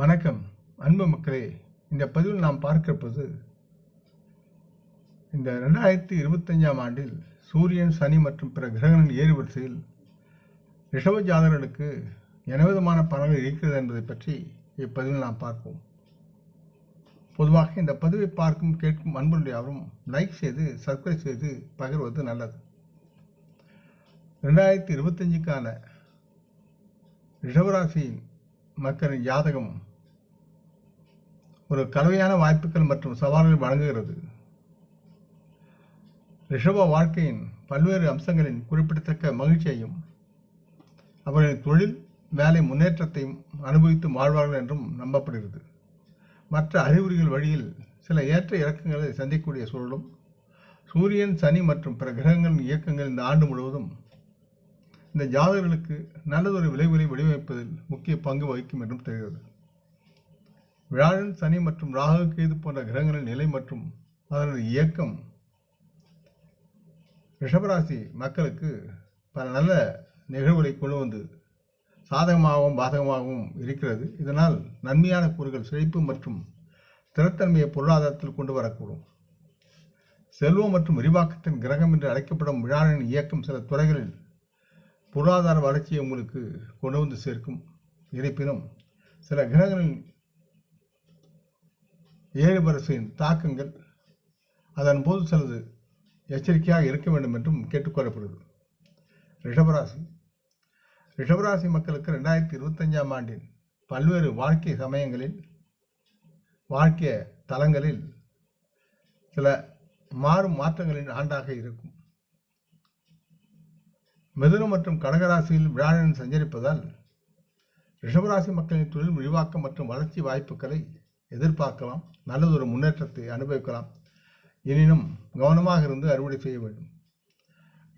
வணக்கம். அன்பு மக்களே இந்த பதிவில் நாம் பார்க்கிறபோது இந்த ரெண்டாயிரத்தி இருபத்தஞ்சாம் ஆண்டில் சூரியன் சனி மற்றும் பிற கிரகங்களின் ஏறுவரிசையில் ரிஷப ஜாதகர்களுக்கு என்ன விதமான பலன்கள் இருக்கிறது என்பதை பற்றி இப்பதிவில் நாம் பார்ப்போம். பொதுவாக இந்த பதிவை பார்க்கும் கேட்கும் அன்புடைய யாரும் லைக் செய்து சப்ஸ்கிரைப் செய்து பகிர்வது நல்லது. ரெண்டாயிரத்தி இருபத்தஞ்சுக்கான ரிஷபராசியின் மக்களின் ஜாதகம் ஒரு கலவையான வாய்ப்புகள் மற்றும் சவால்கள் வழங்குகிறது. ரிஷப வாழ்க்கையின் பல்வேறு அம்சங்களின் குறிப்பிடத்தக்க மகிழ்ச்சியையும் அவர்களின் தொழில் வேலை முன்னேற்றத்தையும் அனுபவித்து வாழ்வார்கள் என்றும் நம்பப்படுகிறது. மற்ற அறிகுறிகள் வழியில் சில ஏற்ற இறக்கங்களை சந்திக்கக்கூடிய சூழலும் சூரியன் சனி மற்றும் பிற கிரகங்களின் இயக்கங்கள் இந்த ஆண்டு முழுவதும் இந்த ஜாதகர்களுக்கு நல்லதொரு விளைவுகளை வடிவமைப்பதில் முக்கிய பங்கு வகிக்கும் என்றும் தெரிகிறது. வியாழன் சனி மற்றும் ராகு கேது போன்ற கிரகங்களின் நிலை மற்றும் அதனது இயக்கம் ரிஷபராசி மக்களுக்கு பல நல்ல நிகழ்வுகளை கொண்டு வந்து சாதகமாகவும் பாதகமாகவும் இருக்கிறது. இதனால் நன்மையான கூறுகள் செழிப்பு மற்றும் திறத்தன்மையை பொருளாதாரத்தில் கொண்டு வரக்கூடும். செல்வம் மற்றும் விரிவாக்கத்தின் கிரகம் என்று அழைக்கப்படும் விழாவின் இயக்கம் சில துறைகளில் பொருளாதார வளர்ச்சியை உங்களுக்கு கொண்டு வந்து சேர்க்கும். இருப்பினும் சில கிரகங்களின் ஏழு தாக்கங்கள் அதன் போது சிலது எச்சரிக்கையாக இருக்க வேண்டும் என்றும் கேட்டுக்கொள்ளப்படுது ரிஷபராசி. ரிஷபராசி மக்களுக்கு ரெண்டாயிரத்தி இருபத்தஞ்சாம் ஆண்டின் பல்வேறு வாழ்க்கை சமயங்களில் வாழ்க்கை தலங்களில் சில மாறும் மாற்றங்களின் ஆண்டாக இருக்கும். மிதுனம் மற்றும் கடகராசியில் விழாடன் சஞ்சரிப்பதால் ரிஷபராசி மக்களின் தொழில் விரிவாக்கம் மற்றும் வளர்ச்சி வாய்ப்புகளை எதிர்பார்க்கலாம் நல்லதொரு முன்னேற்றத்தை அனுபவிக்கலாம். எனினும் கவனமாக இருந்து அறுவடை செய்ய வேண்டும்.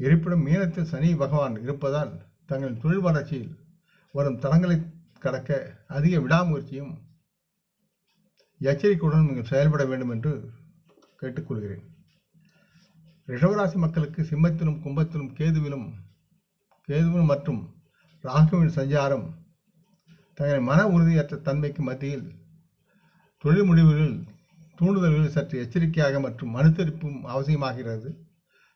இருப்பினும் மீனத்தில் சனி பகவான் இருப்பதால் தங்களின் தொழில் வளர்ச்சியில் வரும் தளங்களை கடக்க அதிக விடாமுயற்சியும் எச்சரிக்கையுடன் நீங்கள் செயல்பட வேண்டும் என்று கேட்டுக்கொள்கிறேன். ரிஷவராசி மக்களுக்கு சிம்மத்திலும் கும்பத்திலும் கேதுவிலும் கேதுவிலும் மற்றும் ராகுவின் சஞ்சாரம் தங்களின் மன உறுதியற்ற தன்மைக்கு மத்தியில் தொழில் முடிவுகளில் தூண்டுதல்களில் சற்று எச்சரிக்கையாக மற்றும் மனுத்தரிப்பும் அவசியமாகிறது.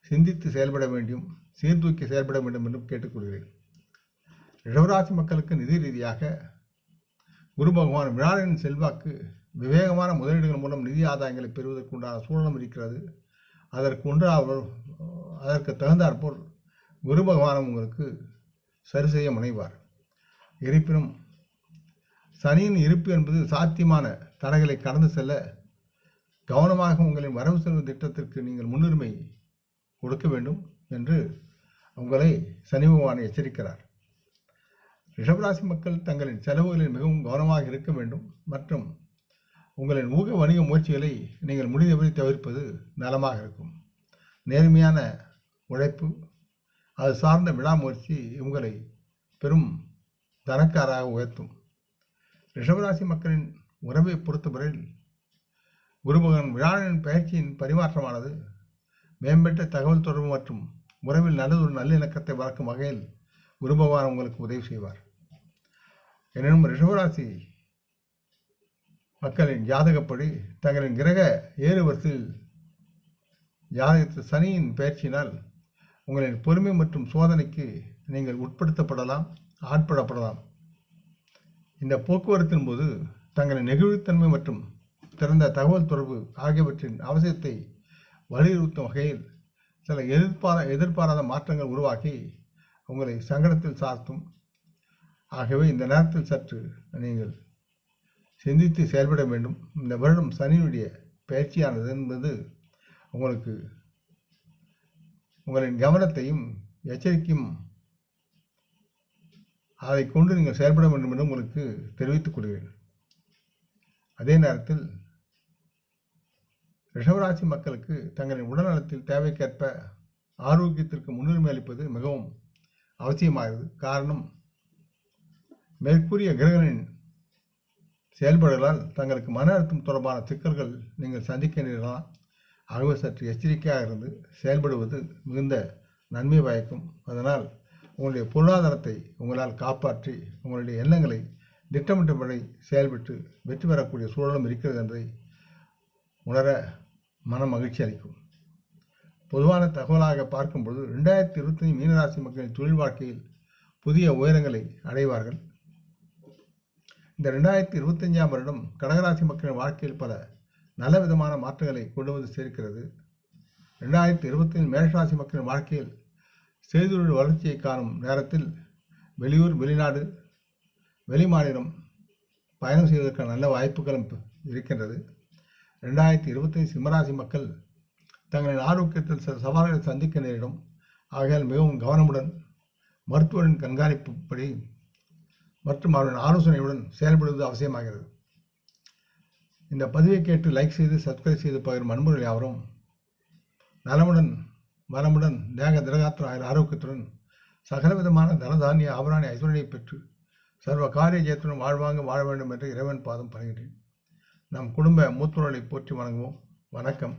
சிந்தித்து செயல்பட வேண்டும் சீர்தூக்கி செயல்பட வேண்டும் என்றும் கேட்டுக்கொள்கிறேன். ரிஷவராசி மக்களுக்கு நிதி ரீதியாக குரு பகவான் விழாவின் செல்வாக்கு விவேகமான முதலீடுகள் மூலம் நிதி ஆதாயங்களை பெறுவதற்கு உண்டான சூழலும் இருக்கிறது. அதற்கு ஒன்று அவர் அதற்கு தகுந்தாற்போல் குரு பகவானும் உங்களுக்கு சரி செய்ய முனைவார். இருப்பினும் சனியின் இருப்பு என்பது சாத்தியமான தடைகளை கடந்து செல்ல கவனமாக உங்களின் வரவு செலவு திட்டத்திற்கு நீங்கள் முன்னுரிமை கொடுக்க வேண்டும் என்று உங்களை சனி பகவான் எச்சரிக்கிறார். ரிஷபராசி மக்கள் தங்களின் செலவுகளில் மிகவும் கவனமாக இருக்க வேண்டும் மற்றும் உங்களின் ஊக வணிக முயற்சிகளை நீங்கள் முடிந்தபடி தவிர்ப்பது நலமாக இருக்கும். நேர்மையான உழைப்பு அது சார்ந்த விடாமுயற்சி உங்களை பெரும் தனக்காராக உயர்த்தும். ரிஷபராசி மக்களின் உறவை பொறுத்தவரையில் குருபகன் விழாவின் பயிற்சியின் பரிமாற்றமானது மேம்பட்ட தகவல் தொடர்பு மற்றும் உறவில் நல்லதொரு நல்லிணக்கத்தை வளர்க்கும் வகையில் குரு பகவான் உங்களுக்கு உதவி செய்வார். எனினும் ரிஷபராசி மக்களின் ஜாதகப்படி தங்களின் கிரக ஏழு வருஷத்தில் ஜாதகத்தில் சனியின் பயிற்சியினால் உங்களின் பொறுமை மற்றும் சோதனைக்கு நீங்கள் உட்படுத்தப்படலாம் ஆட்படப்படலாம். இந்த போக்குவரத்தின் போது தங்களின் நெகிழ்வுத்தன்மை மற்றும் திறந்த தகவல் தொடர்பு ஆகியவற்றின் அவசியத்தை வலியுறுத்தும் வகையில் சில எதிர்பாரா எதிர்பாராத மாற்றங்கள் உருவாக்கி உங்களை சங்கடத்தில் சார்த்தும். ஆகவே இந்த நேரத்தில் சற்று நீங்கள் சிந்தித்து செயல்பட வேண்டும். இந்த வருடம் சனியுடைய பயிற்சியானது என்பது உங்களுக்கு உங்களின் கவனத்தையும் எச்சரிக்கையும் அதை கொண்டு நீங்கள் செயல்பட வேண்டும் என்று உங்களுக்கு தெரிவித்துக் கொள்கிறேன். அதே நேரத்தில் ரிஷவராசி மக்களுக்கு தங்களின் உடல்நலத்தில் தேவைக்கேற்ப ஆரோக்கியத்திற்கு முன்னுரிமை அளிப்பது மிகவும் அவசியமாகிறது. காரணம் மேற்கூறிய கிரகங்களின் செயல்பாடுகளால் தங்களுக்கு மன அழுத்தம் தொடர்பான சிக்கல்கள் நீங்கள் சந்திக்க நேரலாம் ஆகவே சற்று எச்சரிக்கையாக இருந்து செயல்படுவது மிகுந்த நன்மை பயக்கும் அதனால் உங்களுடைய பொருளாதாரத்தை உங்களால் காப்பாற்றி உங்களுடைய எண்ணங்களை திட்டமிட்டபடி செயல்பட்டு வெற்றி பெறக்கூடிய சூழலும் இருக்கிறது என்பதை உணர மன மகிழ்ச்சி அளிக்கும். பொதுவான தகவலாக பார்க்கும்பொழுது ரெண்டாயிரத்தி இருபத்தஞ்சு மீனராசி மக்களின் தொழில் வாழ்க்கையில் புதிய உயரங்களை அடைவார்கள். இந்த ரெண்டாயிரத்தி இருபத்தஞ்சாம் வருடம் கடகராசி மக்களின் வாழ்க்கையில் பல நல்ல விதமான மாற்றங்களை கொண்டு வந்து சேர்க்கிறது. ரெண்டாயிரத்தி இருபத்தஞ்சு மேஷராசி மக்களின் வாழ்க்கையில் செய்தொழில் வளர்ச்சியை காணும் நேரத்தில் வெளியூர் வெளிநாடு வெளிமாநிலம் பயணம் செய்வதற்கான நல்ல வாய்ப்புகளும் இருக்கின்றது. ரெண்டாயிரத்தி இருபத்தி சிம்மராசி மக்கள் தங்களின் ஆரோக்கியத்தில் சில சவால்களை சந்திக்க நேரிடும். ஆகையால் மிகவும் கவனமுடன் மருத்துவரின் கண்காணிப்புப்படி மற்றும் அவரின் ஆலோசனையுடன் செயல்படுவது அவசியமாகிறது. இந்த பதிவை கேட்டு லைக் செய்து சப்ஸ்கிரைப் செய்து பகிரும் அன்புகள் யாவரும். நலமுடன் வளமுடன் தேக திரகாத்திர ஆயுள் ஆரோக்கியத்துடன் சகலவிதமான தனதானிய ஆபராணி ஐஸ்வர்யை பெற்று சர்வ காரிய ஜெயத்துடன் வாழ்வாங்க வாழ வேண்டும் என்று இறைவன் பாதம் பணிகிறேன் நம் குடும்ப மூத்தோர்களை போற்றி வணங்குவோம். வணக்கம்.